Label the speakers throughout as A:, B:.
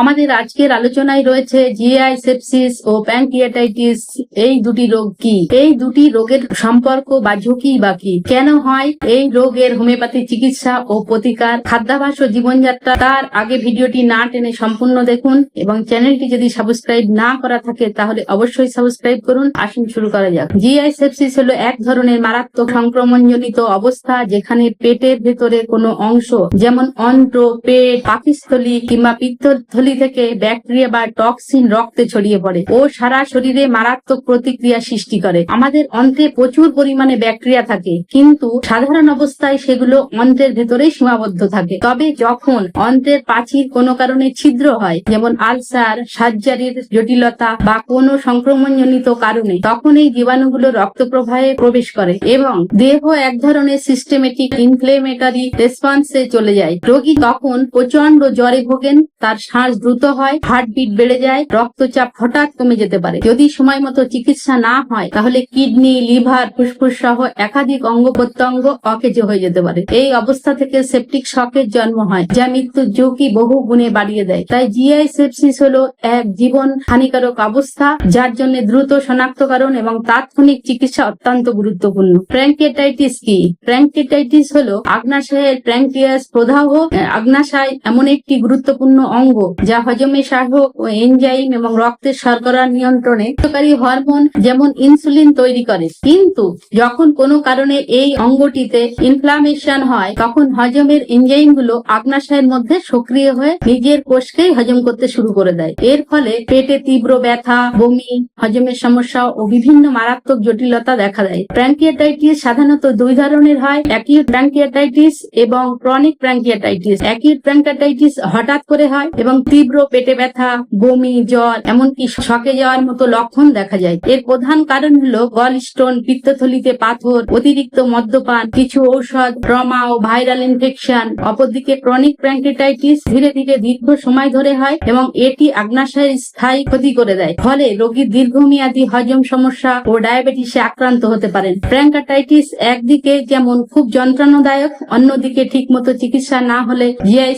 A: আমাদের আজকের আলোচনায় রয়েছে জিআই সেপসিস ও প্যাঙ্কিয়াটাইটিস এই দুটি রোগ কি? এই দুটি রোগের সম্পর্ক বা ঝুঁকি বা কি? কেন হয়? এই রোগের হোমিওপ্যাথি চিকিৎসা ও প্রতিকার, খাদ্যাভাস ও জীবনযাত্রা। তার আগে ভিডিওটি না টেনে সম্পূর্ণ দেখুন এবং চ্যানেলটি যদি সাবস্ক্রাইব না করা থাকে, তাহলে অবশ্যই সাবস্ক্রাইব করুন। আসুন শুরু করা যাক। জিআই সেপসিস হলো এক ধরনের মারাত্মক সংক্রমণজনিত অবস্থা যেখানে পেটের ভেতরে কোনো অংশ, যেমন অন্ত্র, পেট, পাকিস্থলী কিংবা পিত্তথলি থেকে ব্যাকটেরিয়া বা টক্সিন রক্তে ছড়িয়ে পড়ে। ও সারা শরীরে মারাত্মক প্রতিক্রিয়া সৃষ্টি করে। আমাদের অন্ত্রে প্রচুর পরিমাণে ব্যাকটেরিয়া থাকে, কিন্তু সাধারণ অবস্থায় সেগুলো অন্ত্রের ভেতরেই সীমাবদ্ধ থাকে। তবে যখন অন্ত্রের প্রাচীর কোনো কারণে ছিদ্র হয়, যেমন আলসার, সার্জারির জটিলতা বা কোনো সংক্রমণজনিত কারণে, তখন এই জীবাণুগুলো রক্ত প্রবাহে প্রবেশ করে এবং দেহ এক ধরনের সিস্টেমেটিক ইনফ্লেমেটারি রেসপন্সে চলে যায়। রোগী তখন প্রচণ্ড জ্বরে ভোগেন, তার শ্বাস দ্রুত হয় হার্টবিট বেড়ে যায়, রক্তচাপ হঠাৎ কমে যেতে পারে। যদি সময় মতো চিকিৎসা না হয়, তাহলে কিডনি, লিভার, ফুসফুস সহ একাধিক অঙ্গ প্রত্যঙ্গ অকেজো হয়ে যেতে পারে। এই অবস্থা থেকে সেপটিক শকের জন্ম হয়, যা মৃত্যুর ঝুঁকি বহু গুণে বাড়িয়ে দেয়। তাই জিআই সেপসিস হলো এক জীবন হানিকারক অবস্থা, যার জন্য দ্রুত শনাক্তকরণ এবং তাৎক্ষণিক চিকিৎসা অত্যন্ত গুরুত্বপূর্ণ। প্র্যাঙ্কেটাইটিস কি? প্র্যাঙ্কেটাইটিস হলো আগ্নাশয়ের প্র্যাঙ্কিয়াস প্রদাহ। আগ্নাশয় এমন একটি গুরুত্বপূর্ণ অঙ্গ যা হজমে সহায়ক ও এনজাইম এবং রক্তের শর্করা নিয়ন্ত্রণে হরমোন যেমন ইনসুলিন তৈরি করে। কিন্তু যখন কোনো কারণে এই অঙ্গটিতে ইনফ্লামেশন হয়, তখন হজমের এনজাইমগুলো আগ্নাশয়ের মধ্যে সক্রিয় হয়ে নিজের কোষকেই হজম করতে শুরু করে দেয়। এর ফলে পেটে তীব্র ব্যথা, বমি, হজমের সমস্যা ও বিভিন্ন মারাত্মক জটিলতা দেখা দেয়। প্র্যাঙ্কিয়াটাইটিস সাধারণত দুই ধরনের হয়, অ্যাকিউট প্র্যাঙ্কিয়াটাইটিস এবং ক্রনিক প্র্যাঙ্কিয়াটাইটিস অ্যাকিউট প্র্যাঙ্কিয়াটাইটিস হঠাৎ করে হয় এবং তীব্র পেটে ব্যথা, বমি, জ্বর, এমনকি শকে যাওয়ার মতো লক্ষণ দেখা যায়। এর প্রধান কারণ হলো গল স্টোন পিত্তথলিতে পাথর, অতিরিক্ত মদ্যপান, কিছু ঔষধ, ট্রমা ও ভাইরাল ইনফেকশন অপরদিকে ক্রনিক প্র্যাঙ্কিটাইটিস ধীরে ধীরে দীর্ঘ সময় ধরে হয় এবং এটি আগ্নাশয়ের স্থায়ী ক্ষতি করে দেয়। ফলে রোগীর দীর্ঘমেয়াদী হজম সমস্যা ও ডায়াবেটিসে আক্রান্ত হতে পারেন। প্র্যাঙ্কাটাইটিস একদিকে যেমন খুব যন্ত্রণাদায়ক, অন্যদিকে ঠিকমতো চিকিৎসা না হলে জিআই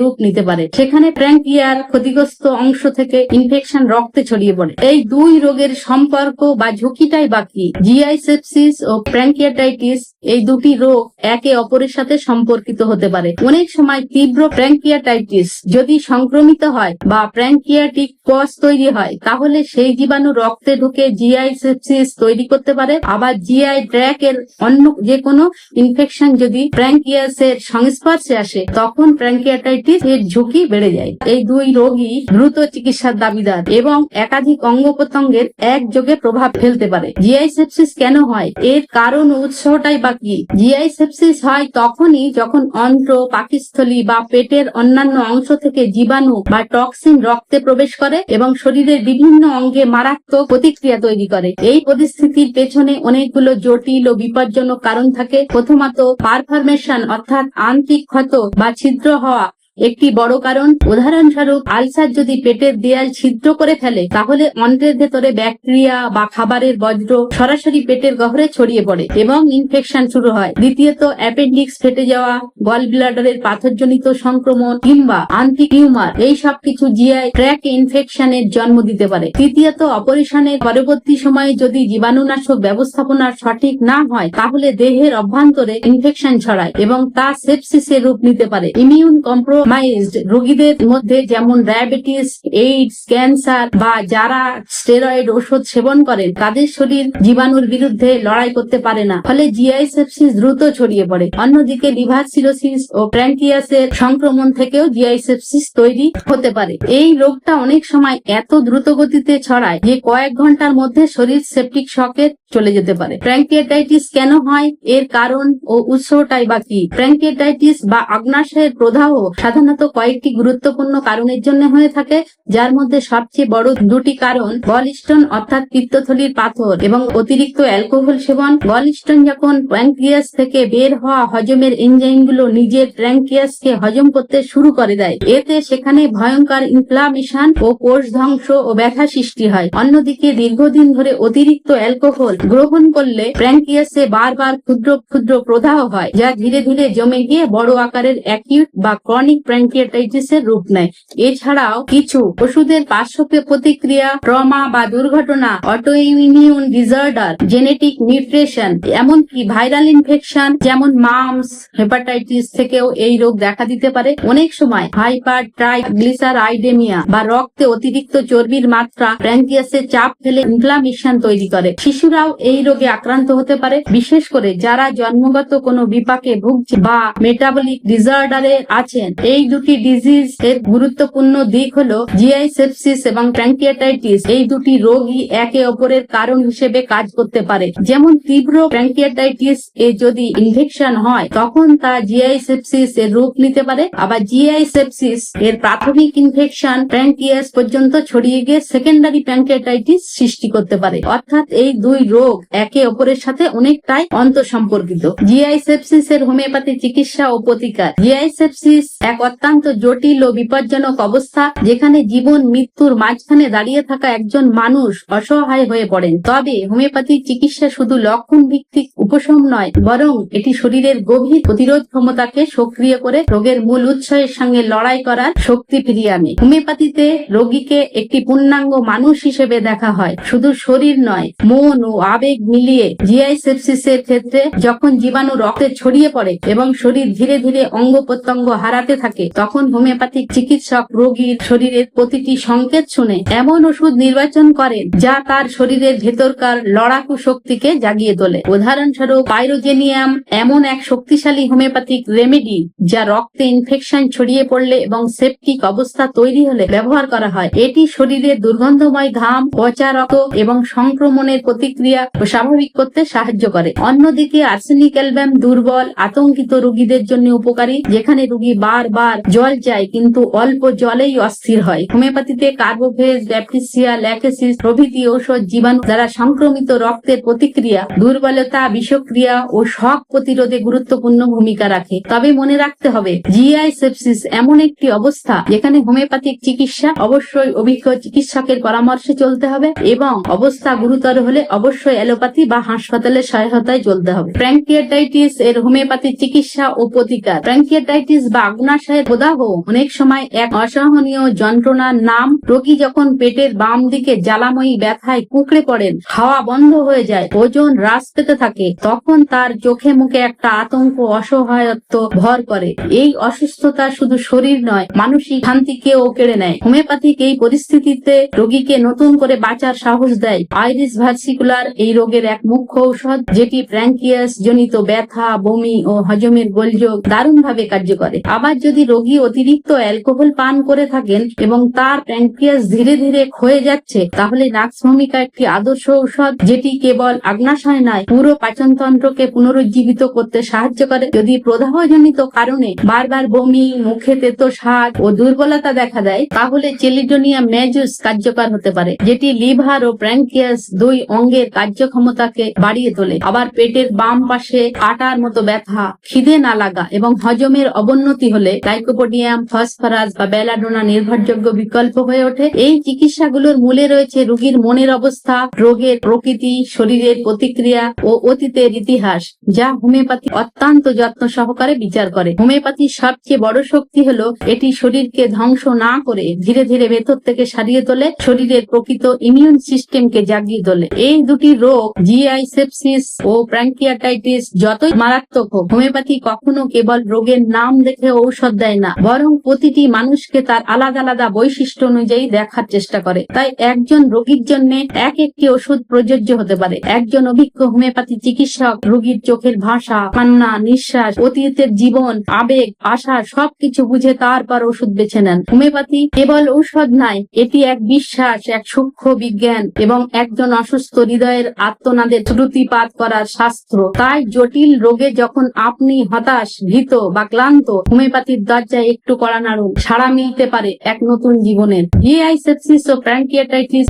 A: রূপ নিতে পারে। সেখানে প্র্যাঙ্কিয়ার ক্ষতিগ্রস্ত অংশ থেকে ইনফেকশন রক্তে ছড়িয়ে পড়ে। এই দুই রোগের সম্পর্ক বা ঝুঁকিটাই বাকি জিআই সেপসিস ও প্র্যাঙ্কিয়াটাইটিস এই দুটি রোগ একে অপরের সাথে সম্পর্কিত হতে পারে। অনেক সময় তীব্র প্র্যাঙ্কিয়াটাইটিস যদি সংক্রমিত হয় বা প্র্যাঙ্কিয়াটিক পস তৈরি হয়, তাহলে সেই জীবাণু রক্তে ঢুকে জিআই সেপসিস তৈরি করতে পারে। আবার জিআই ট্র্যাক এর অন্য যে কোনো ইনফেকশন যদি প্র্যাঙ্কিয়াসের সংস্পর্শে আসে, তখন প্র্যাঙ্কিয়াটাইটিস এর ঝুঁকি বেড়ে যায়। এই দুই রোগী দ্রুত চিকিৎসার দাবিদার এবং একাধিক অঙ্গ প্রত্যঙ্গের একযোগে প্রভাব ফেলতে পারে। জিআই সেপসিস কেন হয়? এর কারণ উৎসটাই বাকি জিআই সেপসিস হয় তখনই যখন অন্ত্র, পাকিস্থলী বা পেটের অন্যান্য অংশ থেকে জীবাণু বা টক্সিন রক্তে প্রবেশ করে এবং শরীরের বিভিন্ন অঙ্গে মারাত্মক প্রতিক্রিয়া তৈরি করে। এই পরিস্থিতির পেছনে অনেকগুলো জটিল ও বিপজ্জনক কারণ থাকে। প্রথমত, পারফরমেশন অর্থাৎ আন্তিক ক্ষত বা ছিদ্র হওয়া একটি বড় কারণ, উদাহরণস্বরূপ, আলসার যদি পেটের দেয়াল ছিদ্র করে ফেলে, তাহলে অন্ত্রের ভেতরে ব্যাকটেরিয়া বা খাবারের বজ্র সরাসরি পেটের গহরে ছড়িয়ে পড়ে এবং ইনফেকশন শুরু হয়। দ্বিতীয়ত অ্যাপেন্ডিক্স ফেটে যাওয়া গল ব্লাডারের পাথরজনিত সংক্রমণ কিংবা আন্টি টিউমার, এই সব কিছু জিআই ট্র্যাক ইনফেকশনের জন্ম দিতে পারে। তৃতীয়ত, অপারেশনের পরবর্তী সময়ে যদি জীবাণুনাশক ব্যবস্থাপনা সঠিক না হয়, তাহলে দেহের অভ্যন্তরে ইনফেকশন ছড়ায় এবং তা সেপসিসের রূপ নিতে পারে। ইমিউন কম্প্রোমাইজড রোগীদের মধ্যে যেমন ডায়াবেটিস এইডস ক্যান্সার বা যারা স্টেরয়েড ওষুধ সেবন করেন তাদের শরীর জীবাণুর বিরুদ্ধে লড়াই করতে পারে না। ফলে জিআই সেপসিস দ্রুত ছড়িয়ে পড়ে। অন্যদিকে লিভার সিরোসিস ও প্র্যাঙ্কিয়াসের সংক্রমণ থেকেও জিআই সেপসিস তৈরি হতে পারে। এই রোগটা অনেক সময় এত দ্রুত গতিতে ছড়ায় যে কয়েক ঘণ্টার মধ্যে শরীর সেপটিক শকে চলে যেতে পারে। প্র্যাঙ্কিয়াটাইটিস কেন হয়? এর কারণ ও উৎসটাই বা কি? প্র্যাঙ্কিয়াটাইটিস বা আগ্নাশয়ের প্রদাহ সাধারণত কয়েকটি গুরুত্বপূর্ণ কারণের জন্য হয়ে থাকে, যার মধ্যে সবচেয়ে বড় দুটি কারণ গলস্টোন অর্থাৎ পিত্তথলির পাথর এবং অতিরিক্ত অ্যালকোহল সেবন। গলস্টোন যখন প্র্যাঙ্কিয়াস থেকে বের হওয়া হজমের এনজাইমগুলো নিজের প্র্যাঙ্কিয়াসকে হজম করতে শুরু করে দেয়, এতে সেখানে ভয়ঙ্কর ইনফ্লামেশন ও কোষ ধ্বংস ও ব্যথা সৃষ্টি হয়। অন্যদিকে দীর্ঘদিন ধরে অতিরিক্ত অ্যালকোহল গ্রহণ করলে প্র্যাঙ্কিয়াসে বারবার ক্ষুদ্র ক্ষুদ্র প্রদাহ হয়, যা ধীরে ধীরে জমে গিয়ে বড় আকারের অ্যাকিউট বা ক্রনিক প্র্যাঙ্কিয়াটাইটিসের রূপ নেয়। এছাড়াও কিছু ওষুধের পার্শ্ব প্রতিক্রিয়া, ট্রমা বা দুর্ঘটনা auto immune disorder, genetic mutation এমনকি ভাইরাল ইনফেকশন, যেমন মামস, হেপাটাইটিস থেকেও এই রোগ দেখা দিতে পারে। অনেক সময় হাইপার ট্রাইগ্লিসারাইডেমিয়া বা রক্তে অতিরিক্ত চর্বির মাত্রা প্র্যাঙ্কিয়াসে চাপ ফেলে ইনফ্লামেশন তৈরি করে। শিশুরাও এই রোগে আক্রান্ত হতে পারে, বিশেষ করে যারা জন্মগত কোনো বিপাকে ভুগছে বা মেটাবলিক ডিজার্ডারে আছেন। এই দুটি ডিজিজ এর গুরুত্বপূর্ণ দিক হলো জিআই সেপসিস এবং প্র্যাঙ্কিয়াটাইটিস এই দুটি রোগই একে অপরের কারণ হিসেবে কাজ করতে পারে। যেমন তীব্র প্র্যাঙ্কিয়াটাইটিস এ যদি ইনফেকশন হয়, তখন তা জিআই সেপসিস এর রূপ নিতে পারে। আবার জিআই সেপসিস এর প্রাথমিক ইনফেকশন প্র্যাঙ্কিয়াস পর্যন্ত ছড়িয়ে গিয়ে সেকেন্ডারি প্র্যাঙ্কিয়াটাইটিস সৃষ্টি করতে পারে। অর্থাৎ এই দুই রোগ একে অপরের সাথে অনেকটাই অন্তঃসম্পর্কিত। জিআই সেপসিস এর হোমিওপ্যাথি চিকিৎসা ও প্রতিকার। জিআই সেপসিস এক অত্যন্ত জটিল ও বিপজ্জনক অবস্থা, যেখানে জীবন মৃত্যুর মাঝখানে দাঁড়িয়ে থাকা একজন মানুষ অসহায় হয়ে পড়েন। তবে হোমিওপ্যাথি চিকিৎসা শুধু লক্ষণ ভিত্তিক উপশম নয়, বরং এটি শরীরের গভীর প্রতিরোধ ক্ষমতাকে সক্রিয় করে রোগের মূল উৎসের সঙ্গে লড়াই করার শক্তি ফিরিয়ে আনে। হোমিওপ্যাথিতে রোগীকে একটি পূর্ণাঙ্গ মানুষ হিসেবে দেখা হয়। শুধু শরীর নয়, মন ও আবেগ মিলিয়ে জিআই সেপসিসের ক্ষেত্রে যখন জীবাণু রক্তে ছড়িয়ে পড়ে এবং শরীর ধীরে ধীরে অঙ্গ প্রত্যঙ্গ হারাতে থাকে তখন হোমিওপ্যাথিক চিকিৎসক রোগীর শরীরের প্রতিটি সংকেত শুনে এমন ওষুধ নির্বাচন করেন যা তার শরীরের ভেতরকার লড়াকু শক্তিকে জাগিয়ে তোলে। উদাহরণস্বরূপ পাইরোজেনিয়াম এমন এক শক্তিশালী হোমিওপ্যাথিক রেমেডি যা রক্তে ইনফেকশন ছড়িয়ে পড়লে এবং সেপটিক অবস্থা তৈরি হলে ব্যবহার করা হয়। এটি শরীরের দুর্গন্ধময় ঘাম, পচা রক্ত এবং সংক্রমণের প্রতিক্রিয়া স্বাভাবিক করতে সাহায্য করে। অন্যদিকে আর্সেনিক অ্যালবাম দুর্বল, আতঙ্কিত রোগীদের জন্য উপকারী, যেখানে রোগী বারবার জল চায় কিন্তু অল্প জলেই অস্থির হয়। হোমিওপ্যাথিতে কার্বোভেজ ব্যাপটিসিয়া ল্যাকেসিস প্রভৃতি ঔষধ জীবাণু দ্বারা সংক্রমিত রক্তের প্রতিক্রিয়া, দুর্বলতা, বিষক্রিয়া ও শক প্রতিরোধে গুরুত্বপূর্ণ ভূমিকা রাখে। তবে মনে রাখতে হবে, জিআই সেপসিস এমন একটি অবস্থা যেখানে হোমিওপ্যাথিক চিকিৎসা অবশ্যই অভিজ্ঞ চিকিৎসকের পরামর্শে চলতে হবে এবং অবস্থা গুরুতর হলে অবশ্যই অ্যালোপ্যাথি বা হাসপাতালের সহায়তায় চলতে হবে। প্র্যাঙ্কিয়াটাইটিস এর হোমিওপ্যাথি চিকিৎসা ও প্রতিকার। প্র্যাঙ্কিয়াটাইটিস বা আগ্নাশয়ের প্রদাহ। অনেক সময় এক অসহনীয় যন্ত্রণার নাম রোগী যখন পেটের বাম দিকে জ্বালাময়ী ব্যথায় কুঁকড়ে পড়েন খাওয়া বন্ধ হয়ে যায়, ওজন হ্রাস পেতে থাকে, তখন তার চোখে মুখে একটা আতঙ্ক, অসহায়ত্ব ভর করে। এই অসুস্থতা শুধু শরীর নয়, মানসিক শান্তিকেও কেড়ে নেয়। হোমিওপ্যাথিক এই পরিস্থিতিতে রোগীকে নতুন করে বাঁচার সাহস দেয়। আইরিস ভার্সিকুলার এই রোগের এক মুখ্য ঔষধ, যেটি প্র্যাঙ্কিয়াস জনিত ব্যথা, বমি ও হজমের গোলযোগ দারুণভাবে কার্য করে আবার যদি রোগী অতিরিক্ত অ্যালকোহল পান করে থাকেন এবং তার প্র্যাঙ্কিয়াস ধীরে ধীরে ক্ষয়ে যাচ্ছে, তাহলে নাক্স ভূমিকা একটি আদর্শ ঔষধ যেটি কেবল আগ্নাশয় নয়, পুরো পাচনতন্ত্রকে পুনরুজ্জীবিত করতে সাহায্য করে। যদি প্রদাহজনিত কারণে বারবার বমি, মুখে তেতো স্বাদ ও দুর্বলতা দেখা দেয়, তাহলে চেলিডোনিয়া ম্যাজুস কার্যকর হতে পারে, যেটি লিভার ও প্র্যাঙ্কিয়াস দুই অঙ্গের কার্যক্ষমতাকে বাড়িয়ে তোলে। আবার পেটের বাম পাশে আটার মতো ব্যথা, খিদে না লাগা এবং হজমের অবনতি হলে লাইকোপোডিয়াম ফসফরাস বা বেলাডোনা নির্ভরযোগ্য বিকল্প হয়ে ওঠে। এই চিকিৎসাগুলোর মূলে রয়েছে রোগীর মনের অবস্থা, রোগের প্রকৃতি, শরীরের প্রতিক্রিয়া ও অতীতের ইতিহাস, যা হোমিওপ্যাথি অত্যন্ত যত্ন সহকারে বিচার করে। হোমিওপ্যাথির সবচেয়ে বড় শক্তি হলো, এটি শরীরকে ধ্বংস না করে ধীরে ধীরে ভেতর থেকে সারিয়ে তোলে, শরীরের প্রকৃত ইমিউন সিস্টেমকে জাগিয়ে তোলে। এই দুটি রোগ জিআই সেপসিস ও প্র্যাঙ্কিয়াটাইটিস যতই মারাত্মক হোক, হোমিওপ্যাথি কখনো কেবল রোগের নাম দেখে ঔষধ দেয় না। বরং প্রতিটি মানুষকে তার আলাদা আলাদা বৈশিষ্ট্য অনুযায়ী দেখার চেষ্টা করে। তাই একজন রোগীর জন্য এক একটি ওষুধ প্রযোজ্য হতে পারে। একজন অভিজ্ঞ হোমিওপ্যাথি চিকিৎসক, রোগীর চোখের ভাষা, কান্না, নিঃশ্বাস, অতীতের জীবন, আবেগ, আশা সবকিছু বুঝে তারপর ওষুধ বেছে নেন। হোমিওপ্যাথি কেবল ঔষধ নয়, এটি এক বিশ্বাস, এক সূক্ষ্ম বিজ্ঞান এবং একজন অসুস্থ হৃদয়ের আত্মনাদের শ্রুতিপাত করার শাস্ত্র। তাই জটিল রোগে যখন আপনি হতাশ, ভীত বা ক্লান্ত, হোমিওপ্যাথির দরজায় একটু নাড়ুন সাড়া মিলতে পারে এক নতুন জীবনের। জিআই সেপসিস ও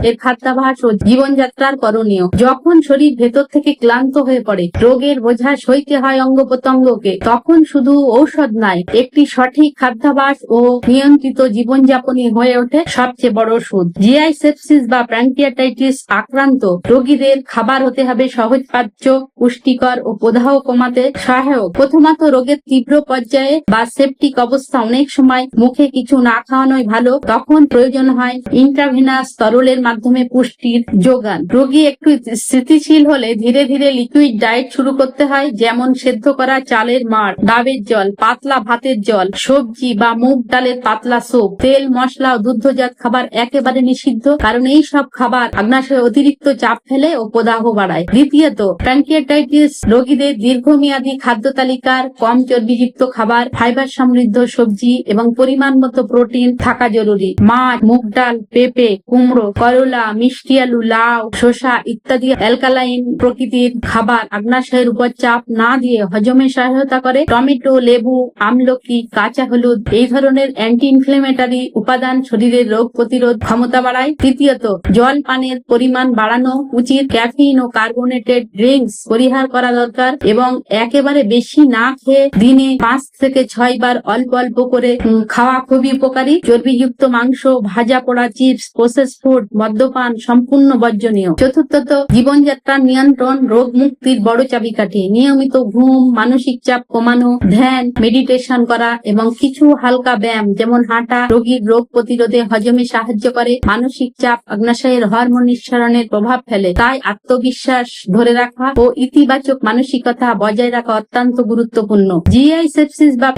A: এর খাদ্যাভাস ও জীবনযাত্রার করণীয়। যখন শরীর ভেতর থেকে ক্লান্ত হয়ে পড়ে, রোগের বোঝা সইতে হয় অঙ্গ প্রত্যঙ্গকে তখন শুধু ঔষধ নাই একটি সঠিক খাদ্যাভাস ও নিয়ন্ত্রিত জীবনযাপনই হয়ে ওঠে সবচেয়ে বড় ওষুধ জিআই সেপসিস বা প্র্যাঙ্কিয়াটাইটিস আক্রান্ত রোগীদের খাবার হতে হবে সহজপাচ্য, পুষ্টিকর ও প্রদাহ কমাতে সহায়ক। প্রথমত রোগের তীব্র পর্যায়ে বা সেপটিক অবস্থা অনেক সময় মুখে কিছু না খাওয়ানোই ভালো। তখন প্রয়োজন হয় ইন্ট্রাভিনাস তরলের মাধ্যমে পুষ্টির যোগান। রোগী একটু স্থিতিশীল হলে ধীরে ধীরে লিকুইড ডায়েট শুরু করতে হয়, যেমন সেদ্ধ করা চালের মাড়, ডাবের জল, পাতলা ভাতের জল, সবজি বা মুগ ডালের পাতলা স্যুপ, তেল, মশলা ও দুগ্ধজাত খাবার একেবারে নিষিদ্ধ, কারণ এই সব খাবার আগ্নাশয়ে অতিরিক্ত চাপ ফেলে ও প্রদাহ বাড়ায়। দ্বিতীয়ত প্যাঙ্কিয়াটাইটিস রোগীদের দীর্ঘমেয়াদী খাদ্য তালিকার কম চর্বিযুক্ত খাবার ফাইবার সমৃদ্ধ সবজি এবং পরিমাণ মতো প্রোটিন থাকা জরুরি। মাছ, মুগ ডাল, পেঁপে, কুমড়ো, করলা, মিষ্টি আলু, লাউ, শসা ইত্যাদি অ্যালকালাইন প্রকৃতির খাবার। আগ্নাশয়ের উপর চাপ না দিয়ে হজমে সহায়তা করে। টমেটো, লেবু, আমলকি, কাঁচা হলুদ এই ধরনের অ্যান্টি ইনফ্লেমেটারি উপাদান শরীরের রোগ প্রতিরোধ ক্ষমতা বাড়ায়। তৃতীয়ত, জল পানের পরিমাণ বাড়ানো উচিত। ক্যাফিন ও কার্বোনেটেড ড্রিঙ্কস পরিহার করা দরকার এবং একেবারে বেশি না খেয়ে দিনে পাঁচ থেকে ছয় বার অল্প অল্প করে খাওয়া খুবই উপকারী। চর্বিযুক্ত মাংস, ভাজা পোড়া চিপস প্রসেস ফুড মদ্যপান সম্পূর্ণ বর্জনীয়। চতুর্থত, জীবনযাত্রার নিয়ন্ত্রণ, রোগ মুক্তির বড় চাবিকাঠি। নিয়মিত ঘুম, মানসিক চাপ কমানো, ধ্যান মেডিটেশন করা এবং কিছু হালকা ব্যায়াম, যেমন হাঁটা, রোগীর রোগ প্রতিরোধে হজমে সাহায্য করে, মানসিক চাপ, আগ্নাশয়ের হরমোন নিঃসরণের প্রভাব ফেলে। তাই আত্মবিশ্বাস ধরে রাখা ও ইতিবাচক মানসিকতা বজায় রাখা অত্যন্ত গুরুত্বপূর্ণ। জিআই সেপসিস বা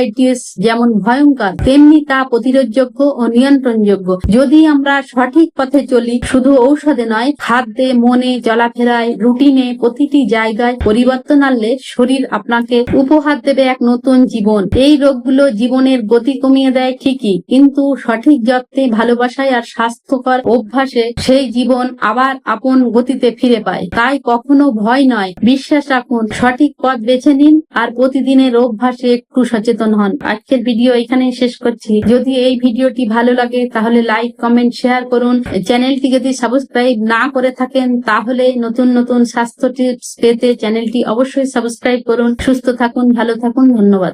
A: প্যাঙ্ক্রিয়াটাইটিস যেমন ভয়ঙ্কর, তেমনি তা প্রতিরোধযোগ্য ও নিয়ন্ত্রণযোগ্য। যদি আমরা সঠিক পথে চলি, শুধু ঔষধে নয়, খাদ্যে, মনে, চলাফেরায়, রুটিনে প্রতিটি জায়গায় পরিবর্তন আনলে শরীর আপনাকে উপহার দেবে এক নতুন জীবন। এই রোগগুলো জীবনের গতি কমিয়ে দেয় ঠিকই, কিন্তু সঠিক যত্নে, ভালোবাসায় আর স্বাস্থ্যকর অভ্যাসে সেই জীবন আবার আপন গতিতে ফিরে পায়। তাই কখনো ভয় নয়, বিশ্বাস রাখুন, সঠিক পথ বেছে নিন আর প্রতিদিনের অভ্যাসে একটু সচেতন হন। আজকের ভিডিও এখানে শেষ করছি। যদি এই ভিডিওটি ভালো লাগে, তাহলে লাইক কমেন্ট শেয়ার করুন। চ্যানেলটি যদি সাবস্ক্রাইব না করে থাকেন, তাহলে নতুন নতুন স্বাস্থ্য টিপস পেতে চ্যানেলটি অবশ্যই সাবস্ক্রাইব করুন। সুস্থ থাকুন, ভালো থাকুন, ধন্যবাদ।